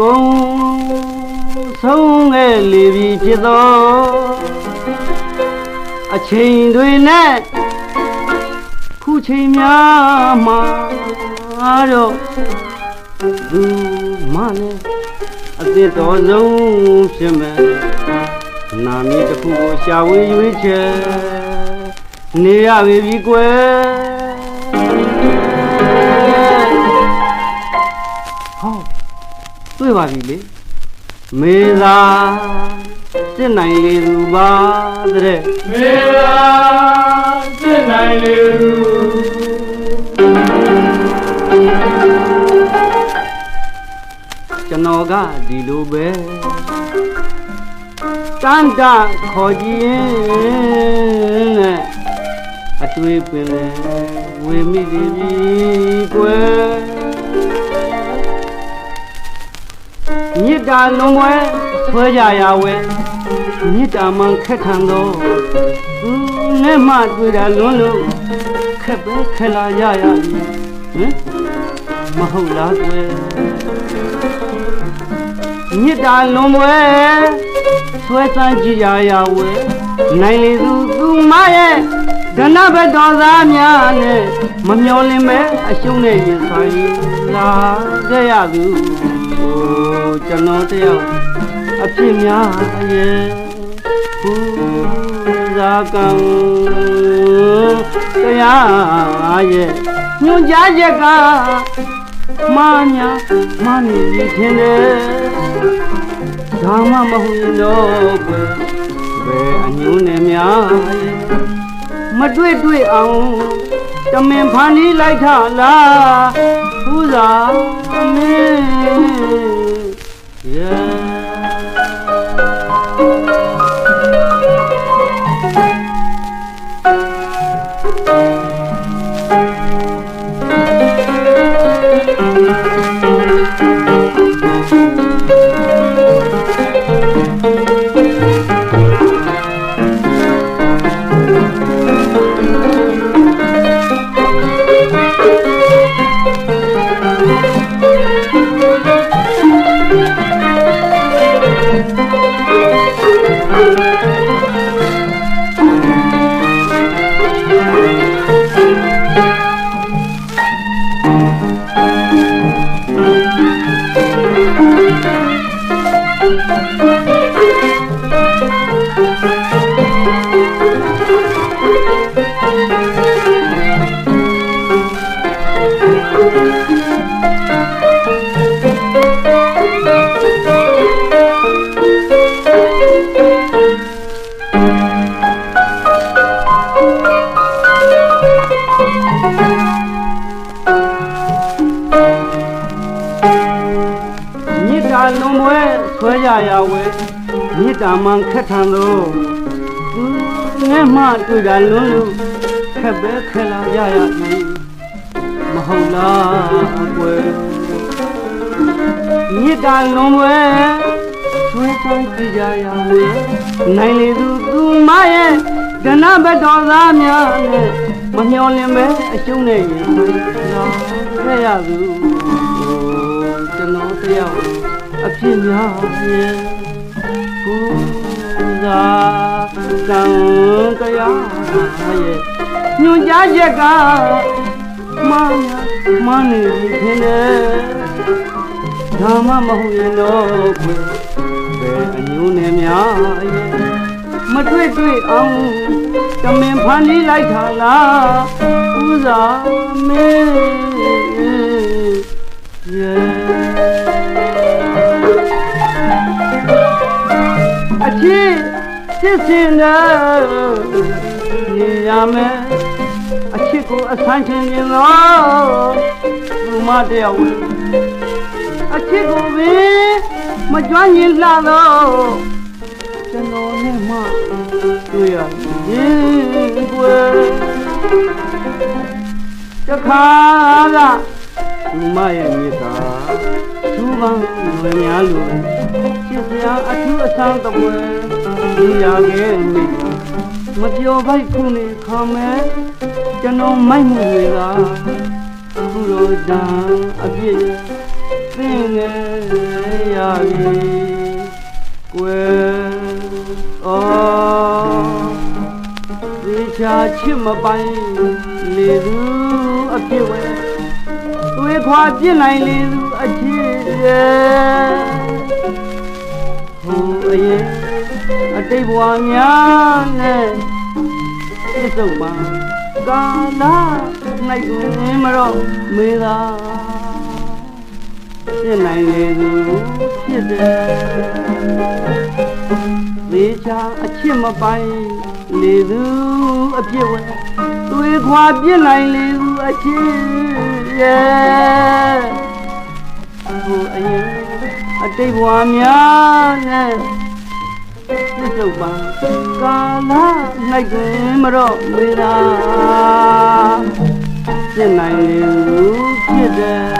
ကုံဆုံးခဲ့လေပြီဖြစ်သောအချိန်တွေနဲ့ခုချိန်များမှာတော့သူမနဲ့အသစ်တော်ဆုံးဖြစ်မယ်နာမည်တစ်ခုကိုရှာဝေးရွေးချယ်နေရပြီကွယ် တွေ့ပါပြီလေမေသာစစ်နိုင်လေသူပါတဲ့မေလာစစ်နိုင်လေသူကျွန်တော်ကဒီလိုပဲတန်တခေါ်ကြည့်ရင်နဲ့အတွေ့ပင်လေဝေမိပြီကွယ် စ်တာလုံးဝဲဆွဲကြရဝဲမြစ်တာမှန်ခက်ထန်တော့သူနဲ့မှတွေ့တာလွန်းလို့ခက်ပဲခက်လာရရပြီဟင်မဟုတ်လားကွယ်မြစ်တာလွန်ပွဲဆွဲစမ်းကြည့်ကြရဝဲနိုင်လေသူသူမရဲ့ ဒနဘတော်သားများနဲ့မမျောလင်းမဲ့အရှုံးနဲ့ရင်ဆိုင်လာတဲ့ရသူဟိုကျွန်တော်တယောက်အဖြစ်များရဲ့ဘုရားကံတရားရဲ့ညွန်ကြားချက်ကမာညာမနေခြင်းနဲ့ဒါမှမဟုတ်ရင်တော့ဘယ်ဘယ်အညွန်းနဲ့များရဲ့ မတွေ့တွေ့အောင်တမင်ဖန်ပြီးလိုက်ထလားဘုရားအမင်းရဲ့ မြစ်တာလွန်ပွဲဆွဲကြရဝဲမြစ်တာမှန်ခက်ထန်လို့သူနဲ့မှတွေ့တာလွန်းလို့ခက်ပဲခက်လာရရပြီမဟုတ်လားကွယ်မြစ်တာလွန်ပွဲဆွဲဆောင်ကြည့်ကြရဝဲနိုင်လေသူသူမရဲ့ဒနဘတော်သားများနဲ့မမျော်လင့်ပဲအရှုံးနဲ့ရင်ဆိုင်လာ ခဲ့ရသူကျွန်တော်တယောက်အဖြစ်များရဲ့ဘုရားကံတရားရဲ့ညွန်ကြားချက်ကမညာမနေပြီခင်းတယ်ဒါမှမဟုတ်ရင်တော့ဘယ်ဘယ်အညိုးနဲ့များရဲ့မတွေ့တွေ့အောင်တမင်ဖန်ပြီးလိုက်တာလားဥစားမင်း စစ်စင်တဲ့နေရမယ်အချစ်ကိုအဆန်းချင်းရင်တော့လူမတယောက်ဝင်အချစ်ကိုပဲမကြွရင်လှတော့ကျွန်တော်နဲ့မှတွေ့ရရင်ကွယ်တခါကလူမရဲ့မြေသာသူပန်းလွယ်များလို့ချစ်စရာအထူးအဆန်းတပွဲ ဒီရခဲ့မိမပြောပိုက်ခုနေခံမဲ့ကျွန်တော်မိုက်မှုတွေကခုတော့တန်အပြည့်သင်ငယ်ရပြီကွယ်အော်ဒီချာချစ်မပိုင်လေသူအပြည့်ဝဲသွေးခွာပြစ်နိုင်လေသူအချစ်ရဲ့ဟိုအရင် အတိတ်ဘဝများနဲ့ပြစ်စုံပါကာလာနိုင်ဝင်မတော့မေးသာဖြစ်နိုင်လေသူဖြစ်တယ်လေချာအချစ်မပိုင်လေသူအပြစ်ဝဲသွေးခွာပြစ်နိုင်လေသူအချစ်ရဲ့ဟိုအရင်အတိတ်ဘဝများနဲ့ ပြစ္ဆုတ်ပံကာလ၌တွင်မတော့မေရာဖြစ်နိုင်လေလူဖြစ်တယ်